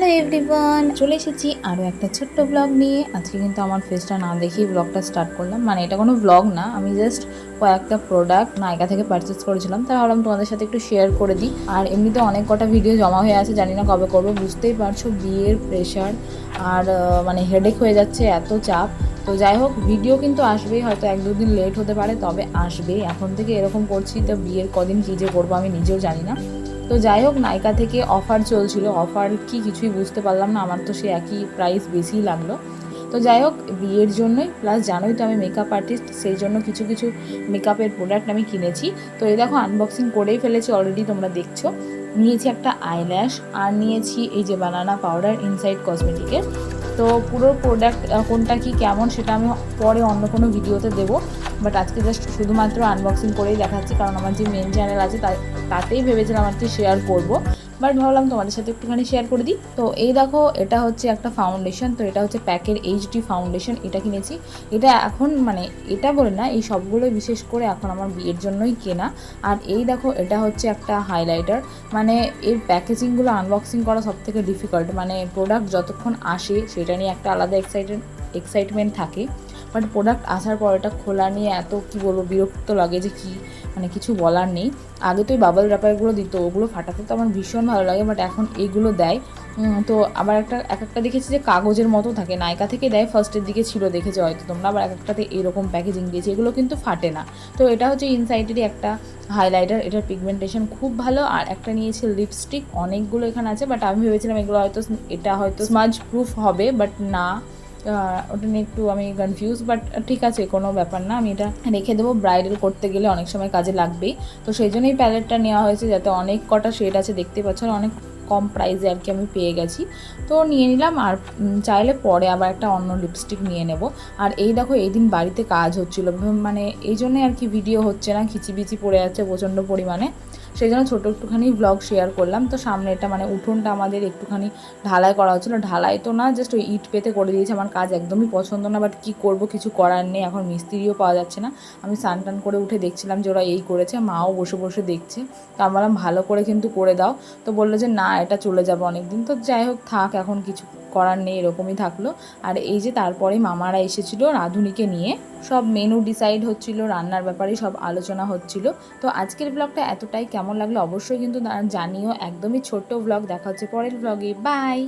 Hello everyone চলে এসেছি আরও একটা ছোট্ট ব্লগ নিয়ে। আজকে কিন্তু আমার ফেসটা না দেখেই ব্লগটা স্টার্ট করলাম। মানে এটা কোনো ব্লগ না, আমি জাস্ট কয়েকটা প্রোডাক্ট নায়িকা থেকে পারচেস করেছিলাম। তাই ভাবলাম তোমাদের সাথে একটু শেয়ার করে দিই। আর এমনিতে অনেক কটা ভিডিও জমা হয়ে আছে, জানি না কবে করব, বুঝতেই পারছ, বিয়ের প্রেশার আর মানে হেডেক হয়ে যাচ্ছে, এত চাপ। তো যাই হোক ভিডিও কিন্তু আসবেই, হয়তো এক দুদিন লেট হতে পারে, তবে আসবেই। এখন থেকে এরকম করছি, তো বিয়ের কদিন কী যে করব আমি নিজেও জানি না। তো যাই হোক নাইকা থেকে অফার চলছিল। অফার কি কিছুই বুঝতে পারলাম না, আমার তো সে একই প্রাইস বেশিই লাগল। তো যাই হোক, বিয়ের জন্যই প্লাস জানোই তো আমি মেকআপ আর্টিস্ট সেই জন্য কিছু কিছু মেকআপের প্রোডাক্ট আমি কিনেছি। তো এই দেখো আনবক্সিং করেই ফেলেছি অলরেডি তোমরা দেখছ। নিয়েছি একটা আইল্যাশ আর নিয়েছি এই যে বানানা পাউডার ইনসাইড কসমেটিকের তো পুরো প্রোডাক্ট কোনটা কি কেমন, সেটা আমি পরে অন্য কোনো ভিডিওতে দেবো। বাট আজকে জাস্ট শুধুমাত্র আনবক্সিং করেই দেখাচ্ছি, কারণ আমার যে মেন চ্যানেল আছে তাতেই ভেবেছিলাম আর কি শেয়ার করব। বাট ভাবলাম তোমাদের সাথে একটুখানি শেয়ার করে দিই। তো এই দেখো, এটা হচ্ছে একটা ফাউন্ডেশন তো এটা হচ্ছে প্যাকের এইচডি ফাউন্ডেশন এটা কিনেছি। এটা এখন মানে এটা বলে না, এই সবগুলোই বিশেষ করে এখন আমার বিয়ের জন্যই কেনা। আর এই দেখো, এটা হচ্ছে একটা হাইলাইটার মানে এর প্যাকেজিংগুলো আনবক্সিং করা সব থেকে ডিফিকাল্ট মানে প্রোডাক্ট যতক্ষণ আসে, সেটা নিয়ে একটা আলাদা এক্সাইটেড এক্সাইটমেন্ট থাকে। বাট প্রোডাক্ট আসার পর এটা খোলা নিয়ে এত, কি বলব, বিরক্ত লাগে যে কি মানে কিছু বলার নেই। আগে তো ওই বাবল র্যাপারগুলো দিত, ওগুলো ফাটাতে তো আমার ভীষণ ভালো লাগে বাট এখন এইগুলো দেয়। তো আবার একটা, এক একটা দেখেছি যে কাগজের মতো থাকে। নায়িকা থেকে দেয় ফার্স্টের দিকে ছিল দেখেছে হয়তো তোমরা, আবার এক একটাতে এরকম প্যাকেজিং দিয়েছে, এগুলো কিন্তু ফাটে না। তো এটা হচ্ছে ইনসাইডেরই একটা হাইলাইটার এটার পিগমেন্টেশন খুব ভালো, আর একটা নিয়েছে লিপস্টিক অনেকগুলো এখানে আছে বাট আমি ভেবেছিলাম এগুলো হয়তো, এটা হয়তো স্মাজ প্রুফ হবে বাট না। ওটা নিয়ে একটু আমি কনফিউজ বাট ঠিক আছে, কোনো ব্যাপার না। আমি এটা রেখে দেবো। ব্রাইডাল করতে গেলে অনেক সময় কাজে লাগবেই। তো সেই জন্যই প্যালেটটা নেওয়া হয়েছে, যাতে অনেক কটা শেড আছে, দেখতে পাচ্ছ, আর অনেক কম প্রাইসে আর কি আমি পেয়ে গেছি। তো নিয়ে নিলাম আর চাইলে পরে আবার একটা অন্য লিপস্টিক নিয়ে নেব। আর এই দেখো এই দিন বাড়িতে কাজ হচ্ছিল। মানে এই জন্যই আর কি ভিডিও হচ্ছে না, খিচিবিচি পড়ে যাচ্ছে প্রচণ্ড পরিমাণে। সেই জন্য ছোটো একটুখানি ব্লগ শেয়ার করলাম। তো সামনে এটা মানে উঠোনটা আমাদের একটুখানি ঢালাই করা হচ্ছিল। ঢালাই তো না জাস্ট ওই ইট পেতে করে দিয়েছে। আমার কাজ একদমই পছন্দ না বাট কী করব কিছু করার নেই। এখন মিস্ত্রিও পাওয়া যাচ্ছে না। আমি স্নান টান করে উঠে দেখছিলাম যে ওরা এই করেছে, মাও বসে বসে দেখছে। তো আমি বললাম, ভালো করে কিন্তু করে দাও। তো বলল যে, না এটা চলে যাবে অনেক দিন তো যাই হোক, থাক, এখন কিছু করার নেই, এরকমই থাকল। আর এই যে তারপরে মামারা এসেছিল রাঁধুনিকে নিয়ে, সব মেনু ডিসাইড হচ্ছিল, রান্নার ব্যাপারে সব আলোচনা হচ্ছিল। তো আজকের ব্লগটা এতটাই। কেমন লাগল অবশ্যই কিন্তু জানিও। একদমই ছোট্ট ব্লগ দেখা হচ্ছে পরের ব্লগে বাই